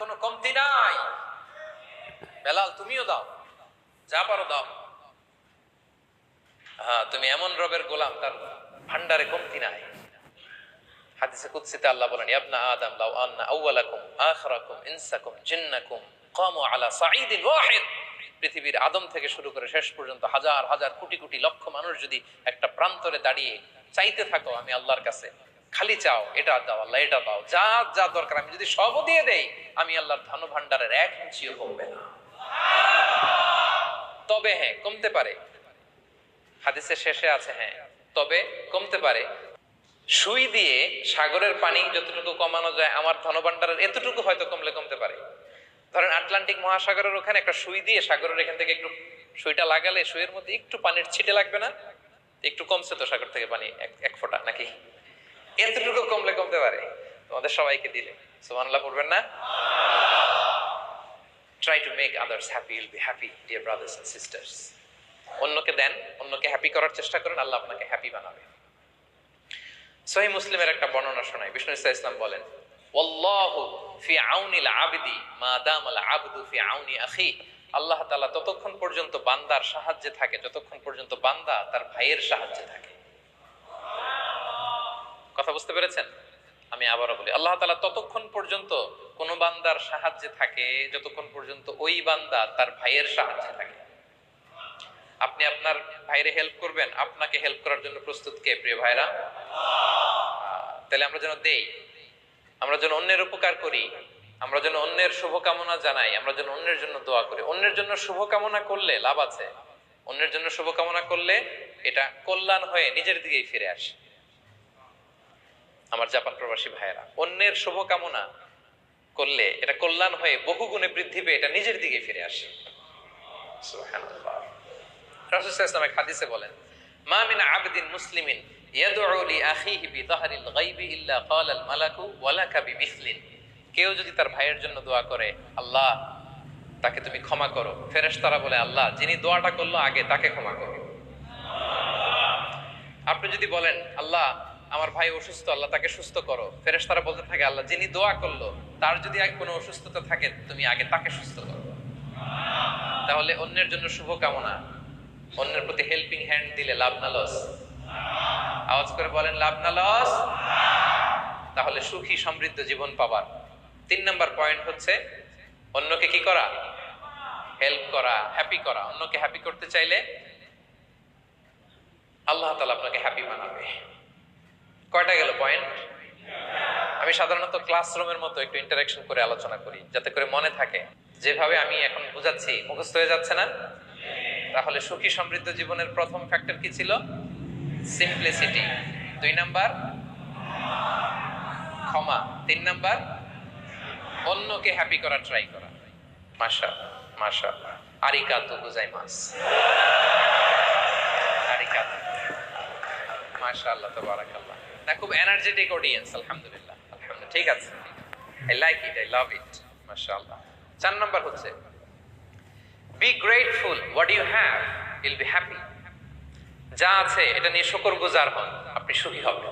কোনো কমতি নাই। বেলাল, তুমিও দাও। যা পারো দাও। হ্যাঁ তুমি এমন রবের গোলাম, তার ভান্ডারে কমতি নাই। হাদিসে আল্লাহ বলেন আদম লাউ আন্না আখিরাকুম ইনসাকুম জিন্নাকুম কামু আলা সাঈদিন ওয়াহিদ। পৃথিবীর আদম থেকে শুরু করে শেষ পর্যন্ত হাজার হাজার কোটি কোটি লক্ষ মানুষ যদি একটা প্রান্তরে দাঁড়িয়ে চাইতে থাকো আমি আল্লাহর কাছে খালি চাও, এটা দাও আল্লাহ, এটা দাও। যা যা দরকার, আমি যদি সবও দিয়ে দেই, আমি আল্লাহর ধন ভান্ডারের এক ইঞ্চিও কমবে না। তবে হ্যাঁ কমতে পারে। হাদিসের শেষে আছে হ্যাঁ তবে কমতে পারে। সুই দিয়ে সাগরের পানি যতটুকু কমানো যায়, আমার ধন ধনভাণ্ডারের এতটুকু হয়তো কমলে কমতে পারে। ধরেন আটলান্টিক মহাসাগরের ওখানে একটা সুই দিয়ে সাগরের এখান থেকে একটু সুইটা লাগালে সুইয়ের মধ্যে একটু পানির ছিটে লাগবে না? একটু কমছে তো সাগর থেকে পানি এক ফোঁটা, নাকি? এতটুকু কমলে কমতে পারে। তোমাদের সবাইকে দিলে। সুবহানাল্লাহ, পড়বেন না? Try to make others happy will be happy dear brothers and sisters অন্যকে দেন, অন্যকে হ্যাপি করার চেষ্টা করেন, আল্লাহ আপনাকে হ্যাপি বানাবে। সহি মুসলিমের একটা বর্ণনা শোনায় বিষ্ণু ইসা ইসলাম বলেন, ওয়াল্লাহু ফি আউনিল আবদি মা দামাল আবদু ফি আউনি আখি। আল্লাহ তাআলা ততক্ষণ পর্যন্ত বান্দার সাহায্যে থাকে, যতক্ষণ পর্যন্ত বান্দা তার ভাইয়ের সাহায্যে থাকে। কথা বুঝতে পেরেছেন? আমি আবারও বলি, আল্লাহ তাআলা ততক্ষণ পর্যন্ত কোন বান্দার সাহায্যে থাকে যতক্ষণ পর্যন্ত ওই বান্দা তার ভাইয়ের সাহায্যে থাকে। আপনি আপনার ভাইরে হেল্প করবেন, আপনাকে হেল্প করার জন্য প্রস্তুত কে প্রিয় ভাইরা তাহলে আমরা যেন দেই, আমরা যেন অন্যের উপকার করি, আমরা যেন অন্যের শুভকামনা জানাই, আমরা যেন অন্যের জন্য দোয়া করি। অন্যের জন্য শুভকামনা করলে লাভ আছে, অন্যের জন্য শুভকামনা করলে এটা কল্যাণ হয়ে নিজের দিকেই ফিরে আসে। আমার জাপান প্রবাসী ভাইয়েরা। অন্যের শুভকামনা করলে, এটা কল্যাণ হয়ে বহু গুণে বৃদ্ধি পেয়ে এটা নিজের দিকে ফিরে আসে। রাসূল এক হাদিসে বলেন, মা মিন আবদিন মুসলিমিন কেউ যদি তার ভাইয়ের জন্য দোয়া করে, আল্লাহ, তাকে তুমি ক্ষমা করো। ফেরেশতারা বলে, আল্লাহ, যিনি দোয়াটা করল আগে তাকে ক্ষমা করো। আপনি যদি বলেন, আল্লাহ আমার ভাই অসুস্থ, আল্লাহ তাকে সুস্থ করো। ফেরেশতারা বলতে থাকে, আল্লাহ যিনি দোয়া করল, তার যদি কোনো অসুস্থতা থাকে, তুমি আগে তাকে সুস্থ করো। তাহলে অন্যের জন্য শুভকামনা। অন্যের প্রতি হেল্পিং হ্যান্ড দিলে লাভ না লস আওয়াজ করে বলেন, লাভ না লস তাহলে সুখী সমৃদ্ধ জীবন পাবার। তিন নম্বর পয়েন্ট হচ্ছে, অন্যকে কি করা? হেল্প করা হ্যাপি করা। অন্যকে হ্যাপি করতে চাইলে, আল্লাহ তালা আপনাকে হ্যাপি বানাবে। কয়টা গেল পয়েন্ট আমি সাধারণত ক্লাসরুমের মতো একটু ইন্টারাকশন করে আলোচনা করি, যাতে করে মনে থাকে যেভাবে আমি এখন বুঝাচ্ছি, মুখস্থ হয়ে যাচ্ছে না? তাহলে সুখী সমৃদ্ধ জীবনের প্রথম ফ্যাক্টর কি ছিল? সিম্পলিসিটি দুই নাম্বার, ক্ষমা। তিন নাম্বার, অন্যকে হ্যাপি করা ট্রাই করা। মাশা মাশা আরিকা তু বুঝাই মাস আরিকা মাশা আল্লাহ তাবারাকাল্লাহ। না, খুব এনার্জেটিক অডিয়েন্স আলহামদুলিল্লাহ। আলহামদুলিল্লাহ, ঠিক আছে। I like it I love it মাশাআল্লাহ। চার নাম্বার হচ্ছে be grateful what you have will be happy যা আছে, এটা নিয়ে শুকর গুজার হন, আপনি সুখী হবেন।